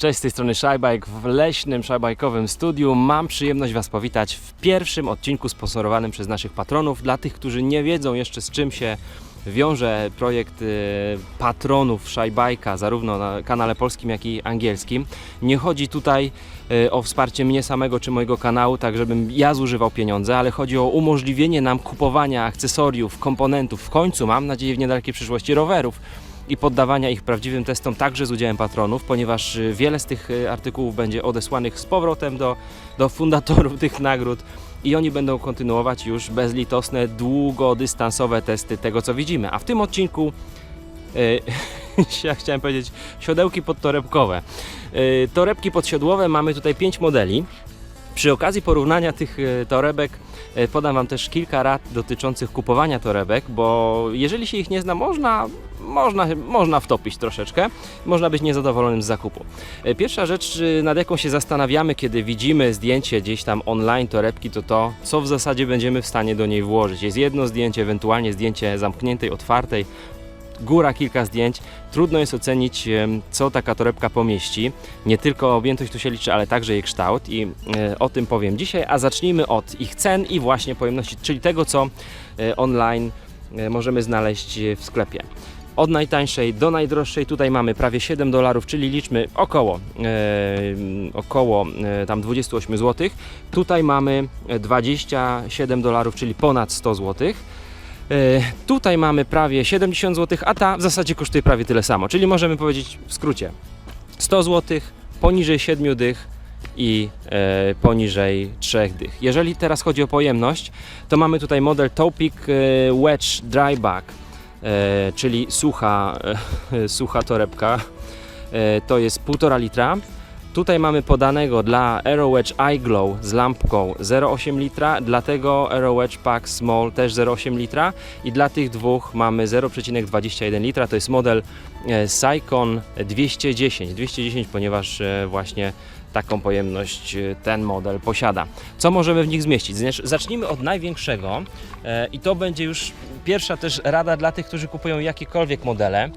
Cześć, z tej strony Szajbajk w leśnym szajbajkowym studiu. Mam przyjemność Was powitać w pierwszym odcinku sponsorowanym przez naszych patronów. Dla tych, którzy nie wiedzą jeszcze z czym się wiąże projekt e, patronów Szajbajka, zarówno na kanale polskim, jak i angielskim. Nie chodzi tutaj e, o wsparcie mnie samego czy mojego kanału, tak żebym ja zużywał pieniądze, ale chodzi o umożliwienie nam kupowania akcesoriów, komponentów, w końcu mam nadzieję w niedalekiej przyszłości rowerów i poddawania ich prawdziwym testom także z udziałem patronów, ponieważ y, wiele z tych y, artykułów będzie odesłanych z powrotem do, do fundatorów tych nagród i oni będą kontynuować już bezlitosne, długodystansowe testy tego, co widzimy. A w tym odcinku y, ja chciałem powiedzieć siodełki podtorebkowe. Torebki podsiodłowe mamy tutaj 5 modeli. Przy okazji porównania tych y, torebek y, podam Wam też kilka rad dotyczących kupowania torebek, bo jeżeli się ich nie zna, można, można, można wtopić troszeczkę, można być niezadowolonym z zakupu. Y, Pierwsza rzecz, nad jaką się zastanawiamy, kiedy widzimy zdjęcie gdzieś tam online torebki, to to, co w zasadzie będziemy w stanie do niej włożyć. Jest jedno zdjęcie, ewentualnie zdjęcie zamkniętej, otwartej, góra kilka zdjęć. Trudno jest ocenić, co taka torebka pomieści. Nie tylko objętość tu się liczy, ale także jej kształt i e, o tym powiem dzisiaj. A zacznijmy od ich cen i właśnie pojemności, czyli tego, co e, online e, możemy znaleźć w sklepie. Od najtańszej do najdroższej tutaj mamy prawie 7 dolarów, czyli liczmy około, e, około e, tam 28 zł. Tutaj mamy e, 27 dolarów, czyli ponad 100 złotych. E, Tutaj mamy prawie 70 zł, a ta w zasadzie kosztuje prawie tyle samo. Czyli możemy powiedzieć w skrócie 100 zł, poniżej 7 dych i e, poniżej 3 dych. Jeżeli teraz chodzi o pojemność, to mamy tutaj model Topic e, Wedge Dryback, czyli sucha, sucha torebka. To jest 1,5 litra. Tutaj mamy podanego dla Aero Wedge iGlow z lampką 0,8 litra, dla tego Aero Wedge Pack Small też 0,8 litra i dla tych dwóch mamy 0,21 litra. To jest model e, Sycon 210. 210, ponieważ e, właśnie taką pojemność e, ten model posiada. Co możemy w nich zmieścić? Znaczy, Zacznijmy od największego i to będzie już pierwsza też rada dla tych, którzy kupują jakiekolwiek modele.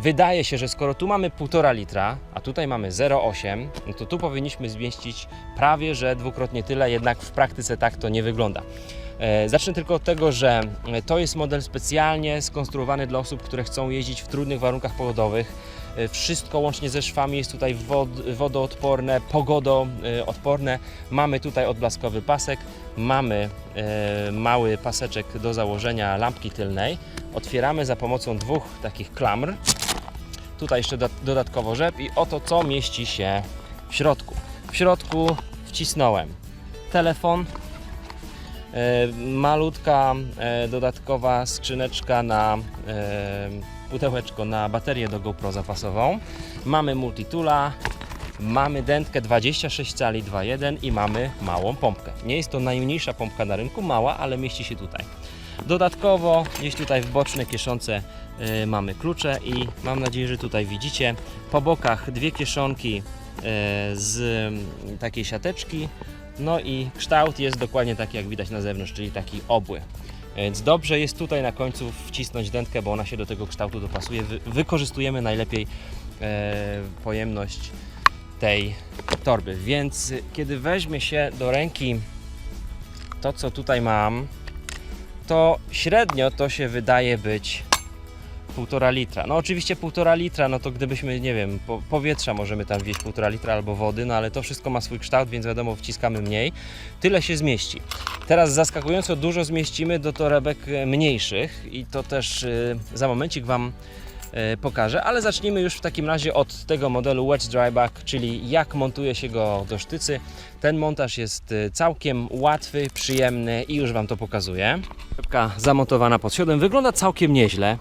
Wydaje się, że skoro tu mamy 1,5 litra, a tutaj mamy 0,8, no to tu powinniśmy zmieścić prawie że dwukrotnie tyle, jednak w praktyce tak to nie wygląda. E, Zacznę tylko od tego, że e, to jest model specjalnie skonstruowany dla osób, które chcą jeździć w trudnych warunkach pogodowych. E, Wszystko łącznie ze szwami jest tutaj wod, wodoodporne, pogodoodporne. Mamy tutaj odblaskowy pasek, mamy mały paseczek do założenia lampki tylnej. Otwieramy za pomocą dwóch takich klamr. Tutaj jeszcze do, dodatkowo rzep i oto co mieści się w środku. W środku wcisnąłem telefon, e, malutka e, dodatkowa skrzyneczka na e, pudełeczko na baterię do GoPro zapasową. Mamy multitula, mamy dętkę 26 cali 2.1 i mamy małą pompkę. Nie jest to najmniejsza pompka na rynku, mała, ale mieści się tutaj. Dodatkowo gdzieś tutaj w bocznej kieszonce e, mamy klucze i mam nadzieję, że tutaj widzicie po bokach dwie kieszonki e, z takiej siateczki. No i kształt jest dokładnie taki jak widać na zewnątrz, czyli taki obły. Więc dobrze jest tutaj na końcu wcisnąć dętkę, bo ona się do tego kształtu dopasuje. Wy, wykorzystujemy najlepiej e, pojemność tej torby. Więc kiedy weźmie się do ręki to, co tutaj mam, to średnio to się wydaje być półtora litra. No oczywiście półtora litra, no to gdybyśmy, nie wiem, po, powietrza możemy tam wieść półtora litra albo wody, no ale to wszystko ma swój kształt, więc wiadomo, wciskamy mniej. Tyle się zmieści. Teraz zaskakująco dużo zmieścimy do torebek e, mniejszych i to też y, za momencik Wam pokażę, ale zacznijmy już w takim razie od tego modelu Wedge Dryback, czyli jak montuje się go do sztycy. Ten montaż jest e, całkiem łatwy, przyjemny i już Wam to pokazuję. Torebka zamontowana pod siodłem wygląda całkiem nieźle.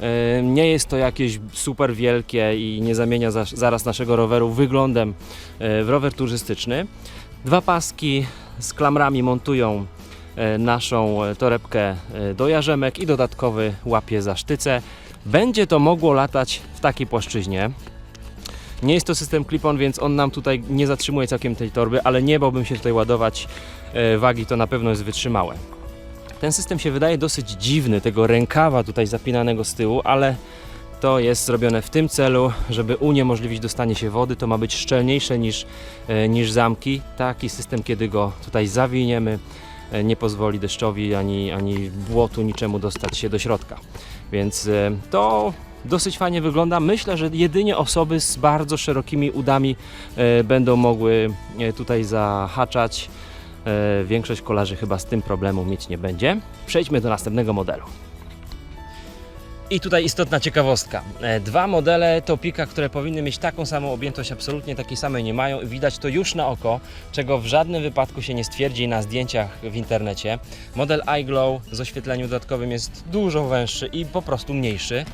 E, Nie jest to jakieś super wielkie i nie zamienia za- zaraz naszego roweru wyglądem e, w rower turystyczny. Dwa paski z klamrami montują e, naszą e, torebkę e, do jarzemek i dodatkowy łapie za sztycę. Będzie to mogło latać w takiej płaszczyźnie. Nie jest to system clip-on, więc on nam tutaj nie zatrzymuje całkiem tej torby, ale nie bałbym się tutaj ładować e, wagi, to na pewno jest wytrzymałe. Ten system się wydaje dosyć dziwny, tego rękawa tutaj zapinanego z tyłu, ale To jest zrobione w tym celu, żeby uniemożliwić dostanie się wody. To ma być szczelniejsze niż, e, niż zamki. Taki system, kiedy go tutaj zawiniemy, nie pozwoli deszczowi ani, ani błotu niczemu dostać się do środka. Więc e, to dosyć fajnie wygląda. Myślę, że jedynie osoby z bardzo szerokimi udami e, będą mogły e, tutaj zahaczać. E, Większość kolarzy chyba z tym problemu mieć nie będzie. Przejdźmy do następnego modelu. I tutaj istotna ciekawostka. E, Dwa modele Topika, które powinny mieć taką samą objętość, absolutnie takiej samej nie mają. Widać to już na oko, czego w żadnym wypadku się nie stwierdzi na zdjęciach w internecie. Model iGlow z oświetleniem dodatkowym jest dużo węższy i po prostu mniejszy.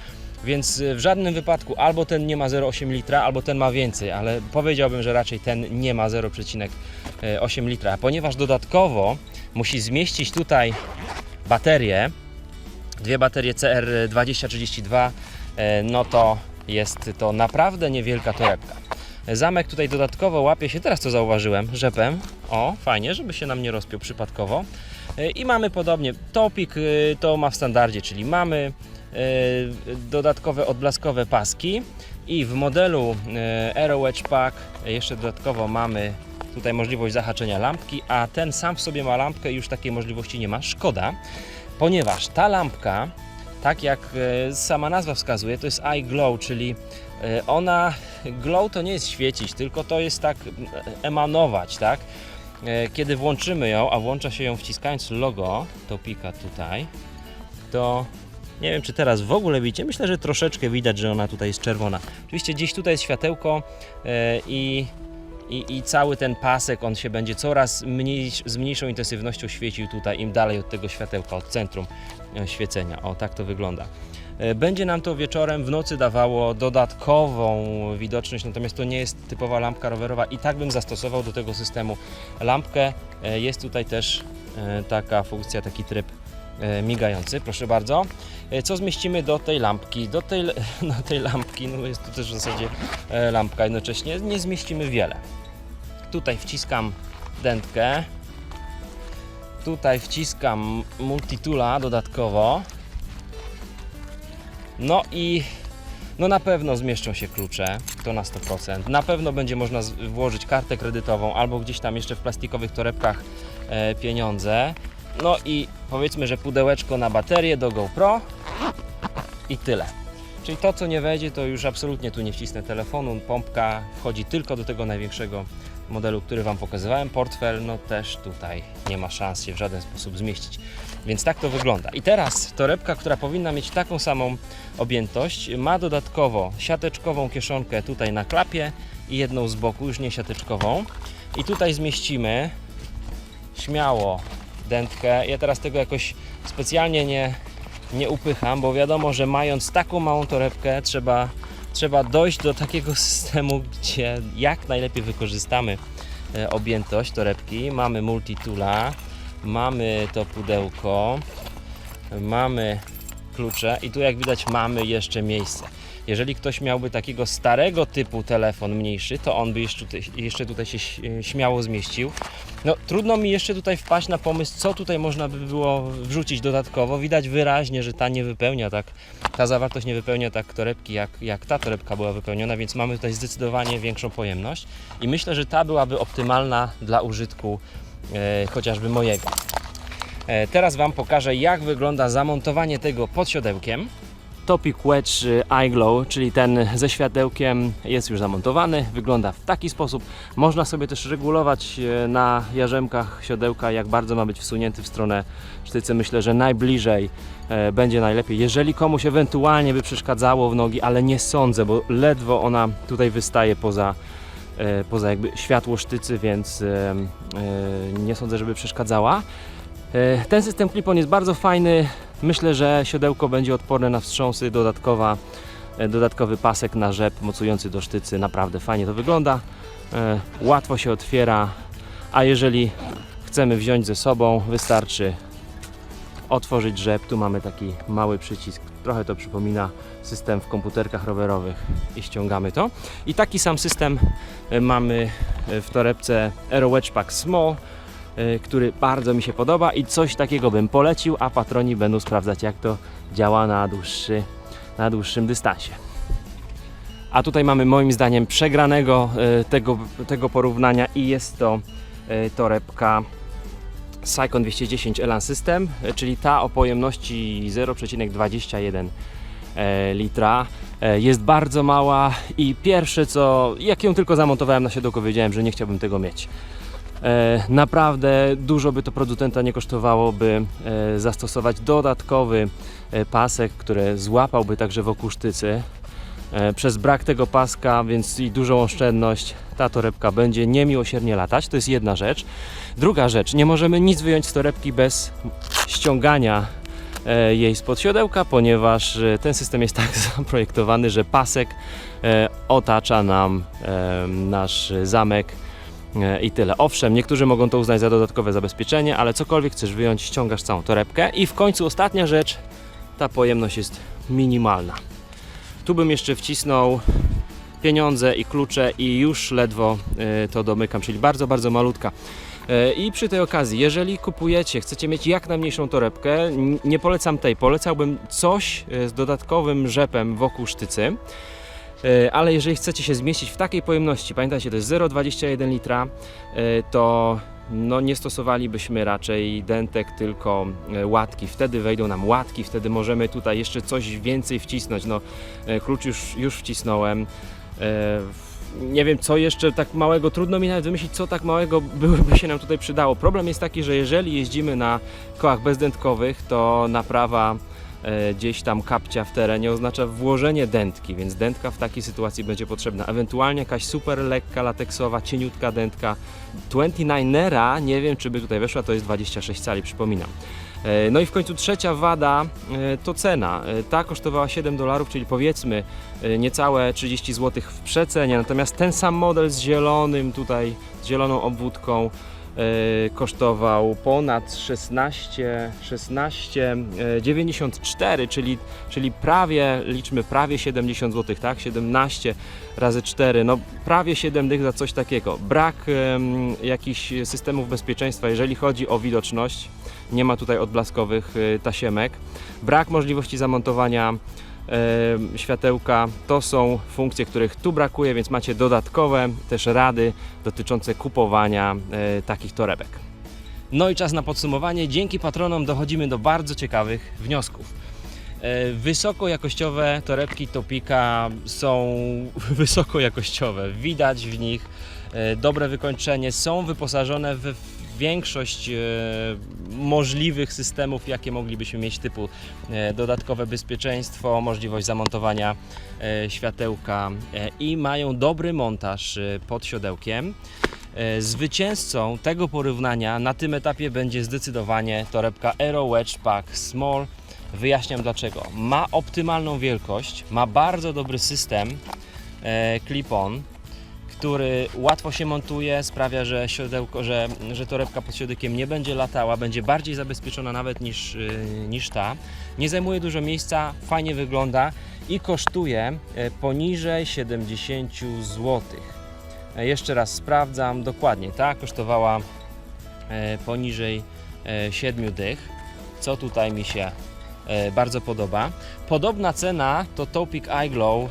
Więc e, w żadnym wypadku albo ten nie ma 0,8 litra, albo ten ma więcej, ale powiedziałbym, że raczej ten nie ma 0,8 litra, ponieważ dodatkowo musi zmieścić tutaj baterię, dwie baterie CR2032, e, no to jest to naprawdę niewielka torebka. Zamek tutaj dodatkowo łapie się, teraz to zauważyłem, rzepem. O, fajnie, żeby się nam nie rozpiął przypadkowo. E, I mamy podobnie, topik e, to ma w standardzie, czyli mamy dodatkowe odblaskowe paski i w modelu Aero Wedge Pack jeszcze dodatkowo mamy tutaj możliwość zahaczenia lampki, a ten sam w sobie ma lampkę już takiej możliwości nie ma. Szkoda, ponieważ ta lampka, tak jak e, sama nazwa wskazuje, to jest eye glow, czyli e, ona, glow to nie jest świecić, tylko to jest tak e, emanować, tak? Kiedy włączymy ją, a włącza się ją wciskając logo Topika tutaj, to nie wiem, czy teraz w ogóle widzicie. Myślę, że troszeczkę widać, że ona tutaj jest czerwona. Oczywiście gdzieś tutaj jest światełko i, i, i cały ten pasek, on się będzie coraz mniej, z mniejszą intensywnością świecił tutaj, im dalej od tego światełka, od centrum e, świecenia. O, tak to wygląda. E, Będzie nam to wieczorem, w nocy dawało dodatkową widoczność, natomiast to nie jest typowa lampka rowerowa i tak bym zastosował do tego systemu lampkę. E, Jest tutaj też taka funkcja, taki tryb migający, proszę bardzo. E, Co zmieścimy do tej lampki? Do tej, do tej lampki, no jest tu też w zasadzie e, lampka jednocześnie, nie zmieścimy wiele. Tutaj wciskam dętkę, tutaj wciskam multitula dodatkowo. No i no na pewno zmieszczą się klucze, to na 100%. Na pewno będzie można włożyć kartę kredytową albo gdzieś tam jeszcze w plastikowych torebkach e, pieniądze. No i powiedzmy, że pudełeczko na baterię do GoPro i tyle. Czyli to, co nie wejdzie, to już absolutnie tu nie wcisnę telefonu. Pompka wchodzi tylko do tego największego modelu, który Wam pokazywałem. Portfel, no też tutaj nie ma szans się w żaden sposób zmieścić. Więc tak to wygląda. I teraz torebka, która powinna mieć taką samą objętość, ma dodatkowo siateczkową kieszonkę tutaj na klapie i jedną z boku, już nie siateczkową. I tutaj zmieścimy śmiało dętkę. Ja teraz tego jakoś specjalnie nie, nie upycham, bo wiadomo, że mając taką małą torebkę trzeba, trzeba dojść do takiego systemu, gdzie jak najlepiej wykorzystamy e, objętość torebki. Mamy multitula, mamy to pudełko, mamy klucze i tu jak widać mamy jeszcze miejsce. Jeżeli ktoś miałby takiego starego typu telefon mniejszy, to on by jeszcze tutaj, jeszcze tutaj się ś- śmiało zmieścił. No, trudno mi jeszcze tutaj wpaść na pomysł, co tutaj można by było wrzucić dodatkowo. Widać wyraźnie, że ta nie wypełnia tak, ta zawartość nie wypełnia tak torebki, jak, jak ta torebka była wypełniona, więc mamy tutaj zdecydowanie większą pojemność i myślę, że ta byłaby optymalna dla użytku e, chociażby mojego. E, teraz Wam pokażę, jak wygląda zamontowanie tego pod siodełkiem. Topic Wedge y, iGlow, czyli ten ze światełkiem jest już zamontowany, wygląda w taki sposób. Można sobie też regulować y, na jarzemkach siodełka, jak bardzo ma być wsunięty w stronę sztycy. Myślę, że najbliżej e, będzie najlepiej. Jeżeli komuś ewentualnie by przeszkadzało w nogi, ale nie sądzę, bo ledwo ona tutaj wystaje poza, e, poza jakby światło sztycy, więc e, nie sądzę, żeby przeszkadzała. Ten system clip-on jest bardzo fajny. Myślę, że siodełko będzie odporne na wstrząsy. Dodatkowa, e, dodatkowy pasek na rzep mocujący do sztycy. Naprawdę fajnie to wygląda. E, Łatwo się otwiera, a jeżeli chcemy wziąć ze sobą, wystarczy otworzyć rzep. Tu mamy taki mały przycisk. Trochę to przypomina system w komputerkach rowerowych i ściągamy to. I taki sam system e, mamy w torebce Aero Wedge Pack Small który bardzo mi się podoba i coś takiego bym polecił, a patroni będą sprawdzać jak to działa na dłuższy na dłuższym dystansie. A tutaj mamy moim zdaniem przegranego e, tego, tego porównania i jest to e, torebka Sycon 210 Elan System, e, czyli ta o pojemności 0,21 e, litra. E, Jest bardzo mała i pierwsze co, jak ją tylko zamontowałem na siodełko, wiedziałem, że nie chciałbym tego mieć. E, Naprawdę dużo by to producenta nie kosztowało, by e, zastosować dodatkowy e, pasek, który złapałby także wokół sztycy. E, Przez brak tego paska, więc i dużą oszczędność, ta torebka będzie niemiłosiernie latać. To jest jedna rzecz. Druga rzecz, nie możemy nic wyjąć z torebki bez ściągania jej spod siodełka, ponieważ ten system jest tak zaprojektowany, że pasek otacza nam nasz zamek i tyle. Owszem, niektórzy mogą to uznać za dodatkowe zabezpieczenie, ale cokolwiek chcesz wyjąć, ściągasz całą torebkę. I w końcu ostatnia rzecz, ta pojemność jest minimalna. Tu bym jeszcze wcisnął pieniądze i klucze i już ledwo e, to domykam, czyli bardzo, bardzo malutka. E, I przy tej okazji, jeżeli kupujecie, chcecie mieć jak najmniejszą torebkę, nie polecam tej, polecałbym coś e, z dodatkowym rzepem wokół sztycy. E, Ale jeżeli chcecie się zmieścić w takiej pojemności, pamiętajcie, to jest 0,21 litra, e, to no nie stosowalibyśmy raczej dentek, tylko e, łatki. Wtedy wejdą nam łatki, wtedy możemy tutaj jeszcze coś więcej wcisnąć. No, klucz już, już wcisnąłem. Nie wiem, co jeszcze tak małego, trudno mi nawet wymyślić, co tak małego byłoby się nam tutaj przydało. Problem jest taki, że jeżeli jeździmy na kołach bezdętkowych, to naprawa gdzieś tam kapcia w terenie oznacza włożenie dętki, więc dętka w takiej sytuacji będzie potrzebna. Ewentualnie jakaś super lekka, lateksowa, cieniutka dętka. 29era, nie wiem czy by tutaj weszła, to jest 26 cali, przypominam. E, No i w końcu trzecia wada e, to cena. E, Ta kosztowała 7 dolarów, czyli powiedzmy e, niecałe 30 zł w przecenie, natomiast ten sam model z zielonym tutaj, z zieloną obwódką e, kosztował ponad 16, 16, e, 94, czyli, czyli prawie, liczmy prawie 70 zł, tak? 17 razy 4, no prawie 7 dych za coś takiego. Brak em, jakichś systemów bezpieczeństwa, jeżeli chodzi o widoczność, nie ma tutaj odblaskowych y, tasiemek. Brak możliwości zamontowania e, światełka to są funkcje, których tu brakuje, więc macie dodatkowe też rady dotyczące kupowania e, takich torebek. No i czas na podsumowanie. Dzięki patronom dochodzimy do bardzo ciekawych wniosków. E, Wysokojakościowe torebki Topika są wysokojakościowe. Widać w nich e, dobre wykończenie. Są wyposażone w większość e, możliwych systemów, jakie moglibyśmy mieć, typu e, dodatkowe bezpieczeństwo, możliwość zamontowania e, światełka i mają dobry montaż pod siodełkiem. Zwycięzcą tego porównania na tym etapie będzie zdecydowanie torebka Aero Wedge Pack Small. Wyjaśniam dlaczego. Ma optymalną wielkość, ma bardzo dobry system clip-on, który łatwo się montuje, sprawia, że, siodełko, że, że torebka pod siodełkiem nie będzie latała, będzie bardziej zabezpieczona nawet niż, y, niż ta. Nie zajmuje dużo miejsca, fajnie wygląda i kosztuje e, poniżej 70 zł. E, Jeszcze raz sprawdzam dokładnie, ta kosztowała e, poniżej e, 7 dych, co tutaj mi się bardzo podoba. Podobna cena to Topic iGlow.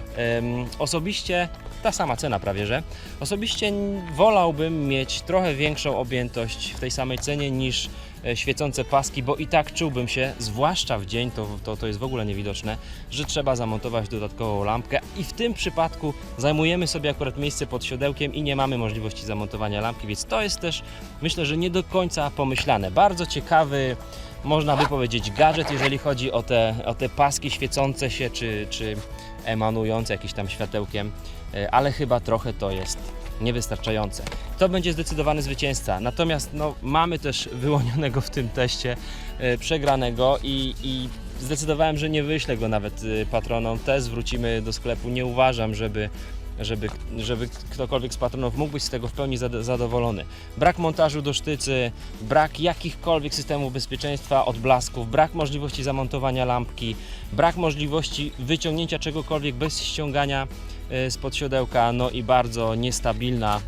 Osobiście ta sama cena prawie, że. Osobiście wolałbym mieć trochę większą objętość w tej samej cenie niż e, świecące paski, bo i tak czułbym się, zwłaszcza w dzień, to, to, to jest w ogóle niewidoczne, że trzeba zamontować dodatkową lampkę i w tym przypadku zajmujemy sobie akurat miejsce pod siodełkiem i nie mamy możliwości zamontowania lampki, więc to jest też myślę, że nie do końca pomyślane. Bardzo ciekawy, można by powiedzieć, gadżet, jeżeli chodzi o te, o te paski świecące się czy, czy emanujące jakimś tam światełkiem, e, ale chyba trochę to jest niewystarczające. To będzie zdecydowany zwycięzca. Natomiast no, mamy też wyłonionego w tym teście e, przegranego i, i zdecydowałem, że nie wyślę go nawet e, patronom. Te zwrócimy do sklepu. Nie uważam, żeby żeby, żeby ktokolwiek z patronów mógł być z tego w pełni zadowolony. Brak montażu do sztycy, brak jakichkolwiek systemów bezpieczeństwa, odblasków, brak możliwości zamontowania lampki, brak możliwości wyciągnięcia czegokolwiek bez ściągania e, spod siodełka, no i bardzo niestabilna,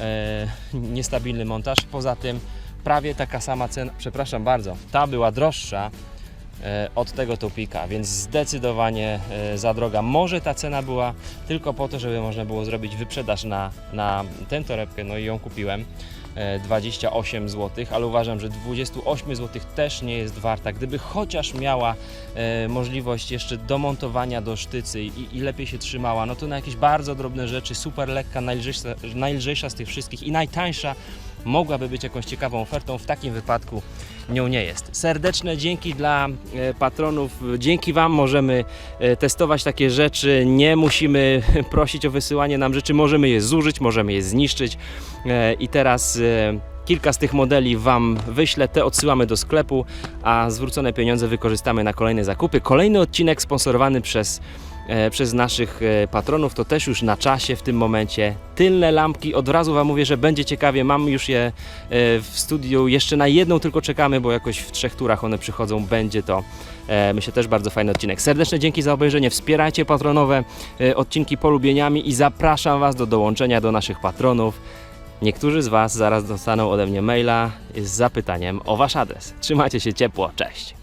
e, niestabilny montaż. Poza tym prawie taka sama cena, przepraszam bardzo, ta była droższa, od tego topika, więc zdecydowanie e, za droga. Może ta cena była tylko po to, żeby można było zrobić wyprzedaż na, na tę torebkę, no i ją kupiłem. e, 28 zł, ale uważam, że 28 zł też nie jest warta. Gdyby chociaż miała e, możliwość jeszcze domontowania do sztycy i, i lepiej się trzymała, no to na jakieś bardzo drobne rzeczy, super lekka, najlżejsza, najlżejsza z tych wszystkich i najtańsza mogłaby być jakąś ciekawą ofertą. W takim wypadku nią nie jest. Serdeczne dzięki dla e, patronów. Dzięki Wam możemy e, testować takie rzeczy. Nie musimy prosić o wysyłanie nam rzeczy. Możemy je zużyć, możemy je zniszczyć. E, I teraz kilka z tych modeli Wam wyślę. Te odsyłamy do sklepu, a zwrócone pieniądze wykorzystamy na kolejne zakupy. Kolejny odcinek sponsorowany przez przez naszych e, patronów, to też już na czasie w tym momencie. Tylne lampki, od razu Wam mówię, że będzie ciekawie, mam już je e, w studiu, jeszcze na jedną tylko czekamy, bo jakoś w trzech turach one przychodzą, będzie to e, myślę też bardzo fajny odcinek. Serdeczne dzięki za obejrzenie, wspierajcie patronowe e, odcinki polubieniami i zapraszam Was do dołączenia do naszych patronów. Niektórzy z Was zaraz dostaną ode mnie maila z zapytaniem o Wasz adres. Trzymajcie się ciepło, cześć!